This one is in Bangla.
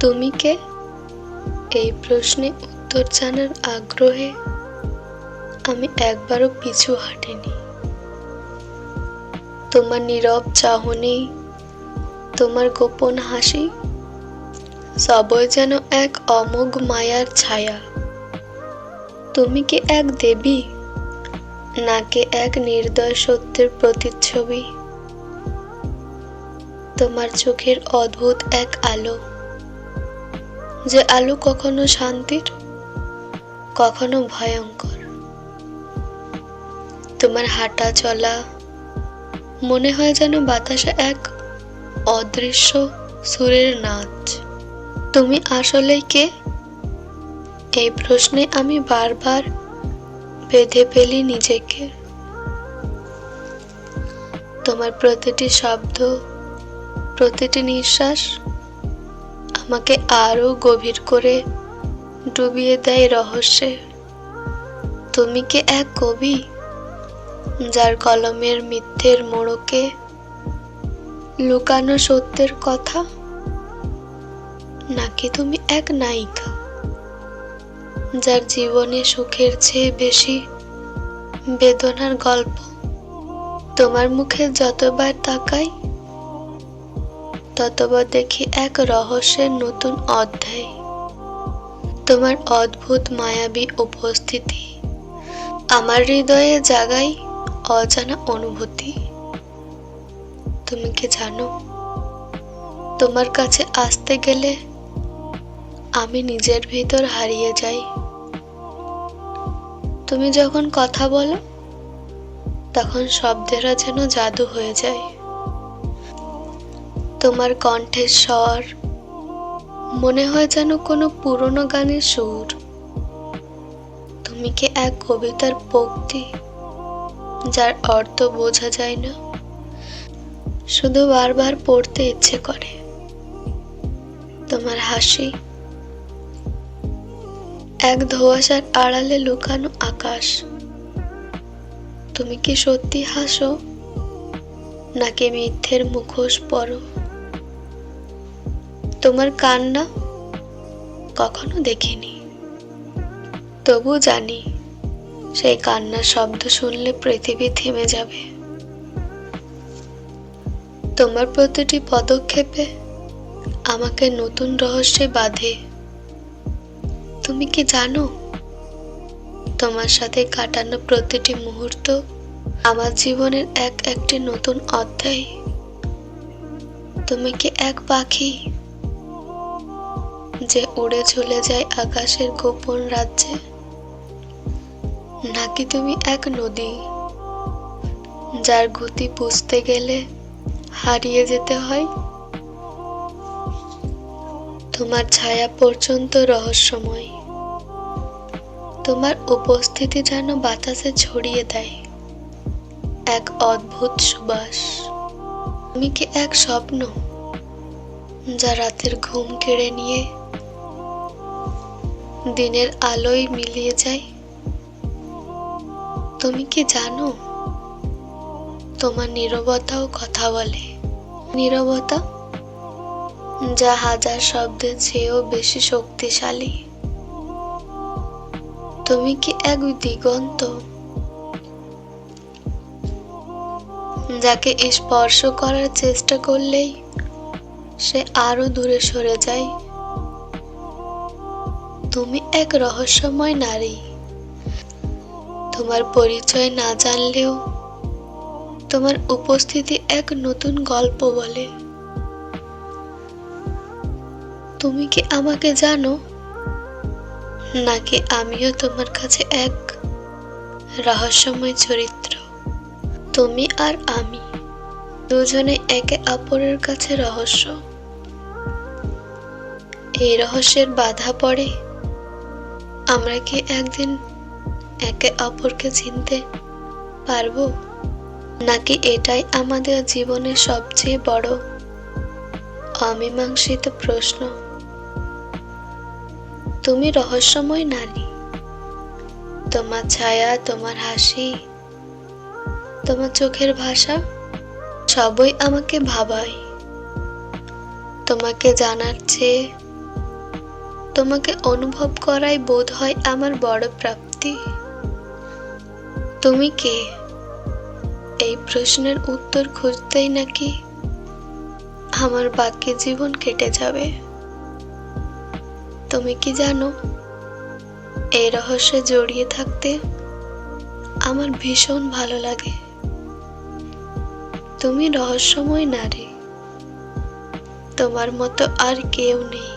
তুমি কে? এই প্রশ্নে উত্তর জানার আগ্রহে আমি একবারও পিছু হাঁটিনি। তোমার নীরব চাহনি, তোমার গোপন হাসি, সবই যেন এক অমোঘ মায়ার ছায়া। তুমি কি এক দেবী, নাকি এক নির্দয় সত্যের প্রতিচ্ছবি? তোমার চোখের অদ্ভুত এক আলো যে আলো কখনো শান্তির, কখনো ভয়ঙ্কর। তোমার হাঁটা চলা, মনে হয় যেন বাতাসে এক অদৃশ্য সুরের নাচ। তুমি আসলেই কে? এই প্রশ্নে আমি বারবার বেঁধে ফেলি নিজেকে। তোমার প্রতিটি শব্দ, প্রতিটি নিঃশ্বাস আমাকে আরও গভীর করে ডুবিয়ে দেয় রহস্যে। তুমি কি এক কবি? যার কলমের মিথ্যের মোড়কে লুকানো সত্যের কথা? নাকি তুমি এক নায়িকা, যার জীবনে সুখের চেয়ে বেশি বেদনার গল্প তোমার মুখে যতবার তাকাই ততবার দেখি এক রহস্যের নতুন অধ্যায়। তোমার অদ্ভুত মায়াবী উপস্থিতি, আমার হৃদয়ে জাগাই অজানা অনুভূতি। তুমি কি জানো, তোমার কাছে আসতে গেলে আমি নিজের ভিতর হারিয়ে যাই। তুমি যখন কথা বলো, তখন শব্দেরা যেন জাদু হয়ে যায়। তোমার কণ্ঠের স্বর। মনে হয় যেন কোনো পুরনো গানের সুর। তুমি কি এক কবিতার পক্তি যার অর্থ বোঝা যায় না? শুধু বারবার পড়তে ইচ্ছে করে। তোমার হাসি, এক ধোঁয়াশার আড়ালে লুকানো আকাশ। তুমি কি সত্যি হাসো, নাকি মিথ্যের মুখোশ পরো? তোমার কান্না কখনো দেখিনি। তবু জানি সেই কান্নার শব্দ শুনলে পৃথিবী থেমে যাবে। তোমার প্রতিটি পদক্ষেপে আমাকে নতুন রহস্যে বাঁধে। তুমি কি জানো? তোমার সাথে কাটানো প্রতিটি মুহূর্ত আমার জীবনের এক একটি নতুন অধ্যায়। তুমি কি এক পাখি? যে উড়ে চলে যায় আকাশের গোপন রাজ্যে। নাকি তুমি এক নদী, যার গতি বুঝতে গেলে হারিয়ে যেতে হয়? তোমার ছায়া পর্যন্ত রহস্যময়। তোমার উপস্থিতি যেন বাতাসে ছড়িয়ে দেয়। এক অদ্ভুত সুবাস। তুমি কি এক স্বপ্ন? যা রাতের ঘুম কেড়ে নিয়ে দিনের আলোয় মিলিয়ে যায়। তুমি কি জানো? তোমার নীরবতাও কথা বলে। নীরবতা? যা হাজার শব্দের চেয়েও বেশি শক্তিশালী। তুমি কি এক দিগন্ত? যাকে স্পর্শ করার চেষ্টা করলেই সে আরও দূরে সরে যায়। তুমি এক রহস্যময় নারী। তোমার পরিচয় না জানলেও তোমার উপস্থিতি এক নতুন গল্প বলে। তুমি কি আমাকে জানো? নাকি আমিও তোমার কাছে এক রহস্যময় চরিত্র? তুমি আর আমি। দুজনে একে অপরের কাছে রহস্য। এই রহস্যের বাধা পড়ে। আমরা কি একদিন একে অপরকে চিনতে পারব? নাকি এটাই আমাদের জীবনের সবচেয়ে বড় অমীমাংসিত প্রশ্ন? তুমি রহস্যময় নারী। তোমার ছায়া, তোমার হাসি, তোমার চোখের ভাষা সবই আমাকে ভাবায়। তোমাকে জানার চেয়ে তোমাকে অনুভব করাই বোধ হয় আমার বড় প্রাপ্তি। তুমি কে? এই প্রশ্নের উত্তর খুঁজতেই নাকি আমার বাকি জীবন কেটে যাবে। তুমি কি জানো, এই রহস্যে জড়িয়ে থাকতে আমার ভীষণ ভালো লাগে। তুমি রহস্যময় নারী। তোমার মতো আর কেউ নেই।